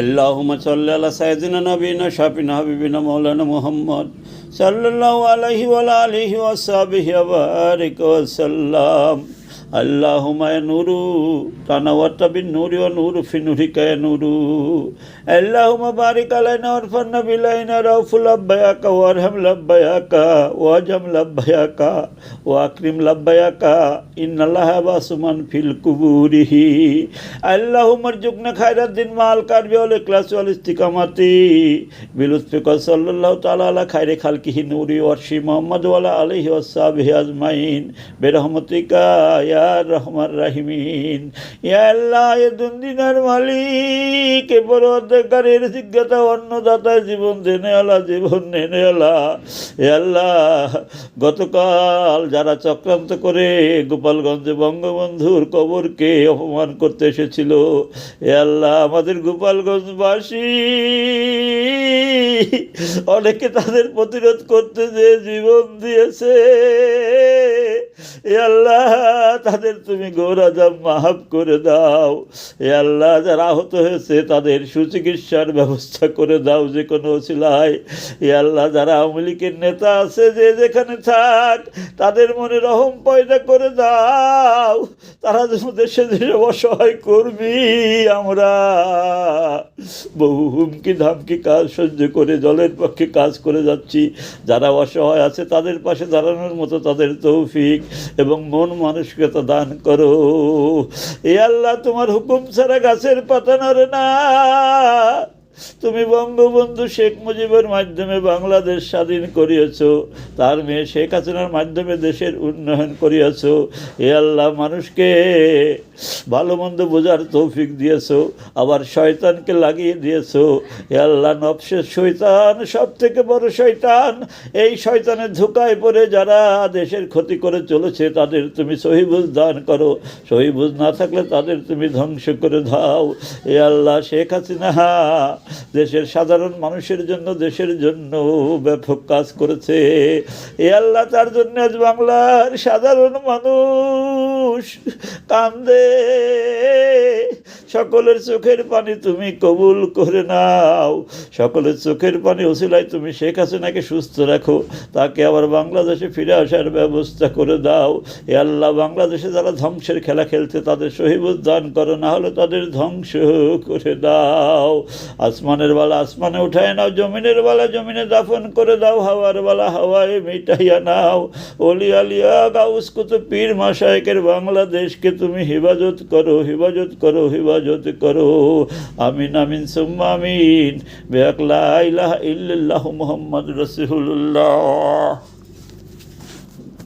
اللهم صل على سيدنا نبينا شافينا حبيبنا مولانا محمد صلى الله عليه وعلى آله وصحبه وبارك وسلم اللهم يا نور تنورت بالنور ونور في نورك يا نور اللهم بارك علينا وارفعنا بلينا رؤوف لبياك وارحم لبياك واجم لبياك واكرم لبياك ان الله باس من في القبور اللهم ارزقنا خير الدين مع القلب والاخلاص والاستقامة بلطفك صلى الله تعالى على خير خلقه نوري وارشي محمد وعلى عليه وصحبه اجمعين برحمتك يا রহমান রাহিমিন, ইয়া আল্লাহ, এ দুনিয়ার মালিক, এ পরওয়ারদারের জিজ্ঞাসা অন্নদাতা জীবন দেনে আলা, জীবন নেনে আলা। এ গতকাল যারা চক্রান্ত করে গোপালগঞ্জে বঙ্গবন্ধুর কবরকে অপমান করতে এসেছিল, এ আল্লাহ, আমাদের গোপালগঞ্জবাসী, অনেকে তাদের প্রতিরোধ করতে যে জীবন দিয়েছে। এ আল্লাহ, তাদের তুমি গৌরাজাম মাহাব করে দাও। এ আল্লাহ, যারা আহত হয়েছে, তাদের সুচিকিৎসার ব্যবস্থা করে দাও যে কোনো সিলাই এ আল্লাহ, যারা আওয়ামী লীগের নেতা আছে, যে যেখানে থাক, তাদের মনে রহম পয়দা করে দাও। তারা যেন দেশে দেশে অসহায় কর্মী, আমরা। বহু হুমকি ধামকি কাজ সহ্য করে, জলের পক্ষে কাজ করে যাচ্ছি। যারা অসহায় আছে, তাদের পাশে দাঁড়ানোর মতো তাদের তৌফিক। এবং মন মানসিকতা দান করো। এ আল্লাহ তোমার হুকুম ছাড়া গাছের পাতা নড়ে না। তুমি বঙ্গবন্ধু শেখ মুজিবের মাধ্যমে বাংলাদেশ স্বাধীন করিয়েছ, তার মেয়ে শেখ হাসিনার মাধ্যমে দেশের উন্নয়ন করিয়েছ। এ আল্লাহ, মানুষকে ভালো মন্দ বোঝার তৌফিক দিয়েছ, আবার শয়তানকে লাগিয়ে দিয়েছ। এ আল্লাহ নবশের শৈতান সব থেকে বড় শয়তান, এই শয়তানের ধোকায় পড়ে যারা দেশের ক্ষতি করে চলেছে, তাদের তুমি সহিবুজ দান করো। সহিবুজ না থাকলে তাদের তুমি ধ্বংস করে দাও। এ আল্লাহ, শেখ হাসিনা দেশের সাধারণ মানুষের জন্য, দেশের জন্য ব্যাপক কাজ করেছে। এ আল্লাহ তার জন্য আজ বাংলার সাধারণ মানুষ কান্দে। সকলের চোখের পানি তুমি কবুল করে নাও। সকলের চোখের পানি ওসিলায় তুমি শেখ হাসিনাকে সুস্থ রাখো, তাকে আবার বাংলাদেশে ফিরে আসার ব্যবস্থা করে দাও। এ আল্লাহ, বাংলাদেশে যারা ধ্বংসের খেলা খেলছে তাদের সহিবুজ দান করো না হলে তাদের ধ্বংস করে দাও। আসমানের বেলা আসমানে উঠায় নাও, জমিনের বেলা জমিনে দাফন করে দাও, হাওয়ার বেলা হাওয়ায় মিটাইয়া নাও। অলি আলিয়া গাউস কুতু পীর মাসায়কের বাংলাদেশকে তুমি হেফাজত করো হেফাজত করো, হেফাজত করো। আমিন আমিন সুম্মা আমিন। বেয়াক লা ইলাহা ইল্লাল্লাহু রাসূলুল্লাহ।